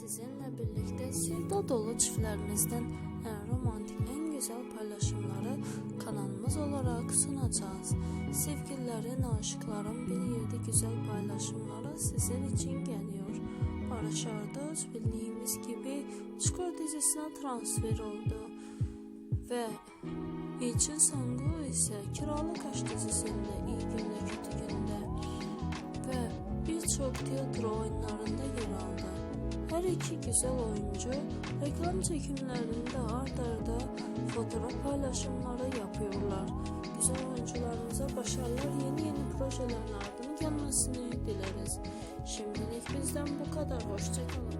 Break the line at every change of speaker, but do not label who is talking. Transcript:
Sizinle birlikte sevda dolu çiftlerimizden en romantik, en güzel paylaşımları kanalımız olarak sunacağız. Sevgililerin, aşıkların bir yerde güzel paylaşımları sizin için geliyor. Barış Arduç bildiğimiz gibi Çukur dizisine transfer oldu. Ve İlçin Sangu ise Kiralık Aşk dizisinde iyi günde kötü günde ve birçok tiyatro oyunlarında yer aldı. Her iki güzel oyuncu reklam çekimlerinde ard arda fotoğraf paylaşımları yapıyorlar. Güzel oyuncularımıza başarılar, yeni yeni projelerin ardını gelmesini dileriz. Şimdilik bizden bu kadar. Hoşçakalın.